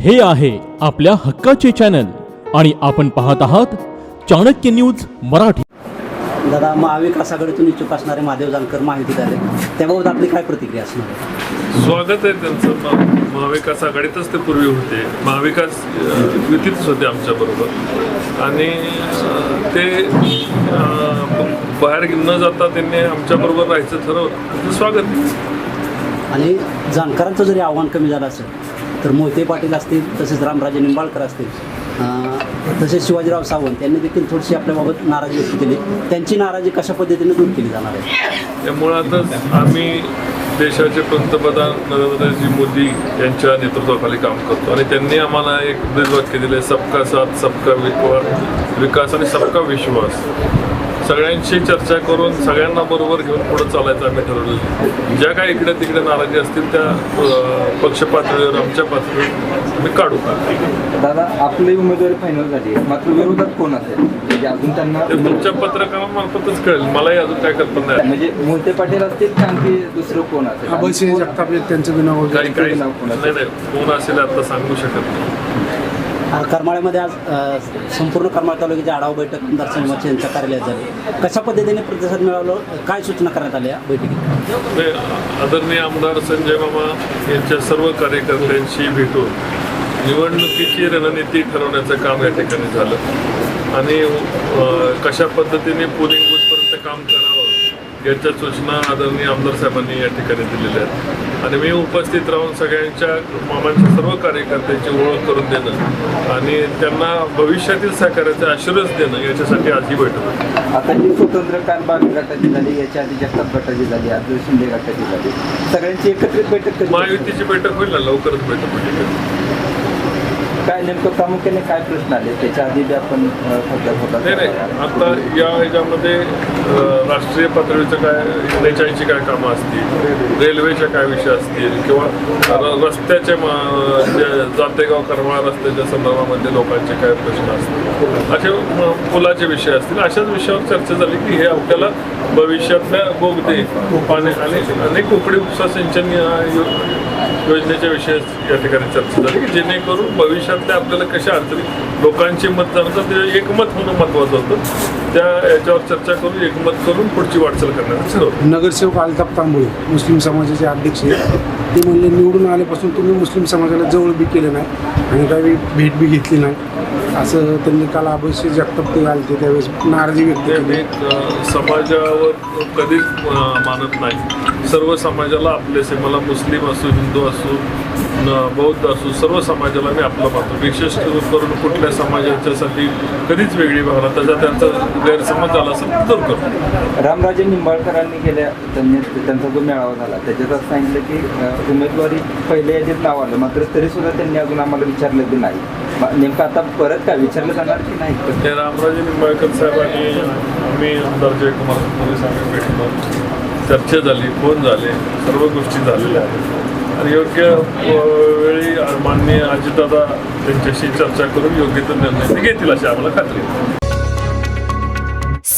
हे आहे आपल्या हक्काचे चॅनल आणि आपण पाहत आहात चाणक्य न्यूज मराठी. दादा महाविकासाकडे इच्छुक असणारे महादेव जानकर माहिती झाले त्याबाबत आपली काय प्रतिक्रिया असणार आहे? स्वागत आहे त्यांचं महाविकास आघाडीतच ते पूर्वी होते. महाविकास अ, युतीतच होते आमच्याबरोबर आणि अ, ते अ, ब- बाहेर न जाता त्यांनी आमच्याबरोबर राहायचं ठरवलं. स्वागत. आहे आणि जानकरांचं जरी आव्हान कमी झालं असेल तर मोहिते पाटील असतील तसेच रामराजे निंबाळकर असतील तसेच शिवाजीराव सावंत यांनी देखील थोडीशी आपल्याबाबत नाराजी व्यक्त केली. त्यांची नाराजी कशा पद्धतीने दूर केली जाणार आहे? मुळातच आम्ही देशाचे पंतप्रधान नरेंद्रजी मोदी यांच्या नेतृत्वाखाली काम करतो. आणि त्यांनी आम्हाला एक ब्रीदवाक्य दिले सबका साथ सबका विश्वास विकास आणि सबका विश्वास. सगळ्यांशी चर्चा करून सगळ्यांना बरोबर घेऊन पुढे चालायचं आम्ही ठरवलं ज्या काही इकडे तिकडे नाराजी असतील त्या पक्ष पातळीवर आमच्या पातळीवर आम्ही काढू. दादा आपली उमेदवारी फायनल झाली मात्र विरोधात कोण असेल? म्हणजे अजून त्यांना तुमच्या पत्रकारांमार्फतच कळेल. मलाही अजून काय कल्पना नाही म्हणजे मोहिते पाटील असतील का आणखी दुसरं कोण असेल अभयसिंह जगताप त्यांचं बी नाव काही काही नाव नाही कोण असेल आता सांगू शकत नाही. करमाळ्यामध्ये आज अं, संपूर्ण करमाळ तालुक्याची आढावा बैठक आमदार संगमाचे यांच्या कार्यालयात झाली. कशा पद्धतीने प्रतिसाद मिळाला? काय सूचना करण्यात आल्या बैठकीत? ते आदरणीय आमदार संजय मामा यांच्या सर्व कार्यकर्त्यांशी भेटून निवडणुकीची रणनीती ठरवण्याचं काम या ठिकाणी झालं. आणि अ, कशा पद्धतीने पोलिंग याच्या सूचना आदरणीय आमदार साहेबांनी या ठिकाणी दिलेल्या आहेत. आणि मी उपस्थित राहून सगळ्यांच्या मामांच्या सर्व कार्यकर्त्यांची ओळख करून देणं आणि त्यांना भविष्यातील सहकार्याचे आशीर्वाद देणं याच्यासाठी आज ही बैठक आता ही स्वतंत्र बाग गटाची झाली याच्या आधी जगताप गटाची झाली आज शिंदे गटाची झाली. सगळ्यांची एकत्रित बैठक महायुतीची बैठक होईल ना? लवकरच बैठक होईल. काय नेमकं प्रामुख्याने काय प्रश्न आले? त्याच्या आधी बी आपण खासदार होता नाही नाही. आता या ह्याच्यामध्ये राष्ट्रीय पातळीचं काय नेत्यांची काय कामं असतील रेल्वेच्या काय विषय असतील किंवा रस्त्याचे जे जातेगाव करमाळा रस्त्याच्या संदर्भामध्ये लोकांचे काय प्रश्न असतील असे पुलाचे विषय असतील अशाच विषयावर चर्चा झाली की हे आपल्याला भविष्यातल्या बोगदे पाणी आणि कोकणी उपसा सिंचन योजनेच्या विषयी या ठिकाणी चर्चा झाली की जेणेकरून भविष्यातल्या आपल्याला कशा अडचणी लोकांचे मत जाणतं ते एकमत होणं महत्त्वाचं होतं. त्या याच्यावर चर्चा करून एकमत करून पुढची वाटचाल करण्याचं ठरवलं हो. नगरसेवक अल्ताफ तांबोळे मुस्लिम समाजाचे अध्यक्ष आहेत. ते म्हणले निवडून आल्यापासून तुम्ही मुस्लिम समाजाला जवळ बी केलं नाही आणि काही भेट बी घेतली नाही. असं त्यांनी काल अभयसिंह जगताप ते आले त्यावेळेस नाराजी व्यक्त ते केली. समाजावर कधीच मानत नाही. सर्व समाजाला आपलेसे मला मुस्लिम असू हिंदू असू बौद्ध असू सर्व समाजाला मी आपलं मानतो. विशेष करून कुठल्या समाजाच्यासाठी कधीच वेगळी भावना त्याचा त्यांचा गैरसमज झाला असेल तर दूर करतो. रामराजे निंबाळकरांनी गेल्या त्यांनी त्यांचा जो मेळावा झाला त्याच्यात असं सांगितलं की उमेदवारी पहिल्या यादीत नाव आलं मात्र तरी सुद्धा त्यांनी अजून आम्हाला विचारलं की नाही. नेमकं आता परत काय विचारलं जाणार की नाही? ते रामराजे निंबाळकर साहेबांनी आम्ही आमदार जयकुमार पोलीस आम्ही भेटलो चर्चा झाली फोन झाले सर्व गोष्टी झालेल्या आहेत. आणि योग्य वेळी माननीय अजितदादा त्यांच्याशी चर्चा करून योग्य तो निर्णय ते घेतील अशी आम्हाला खात्री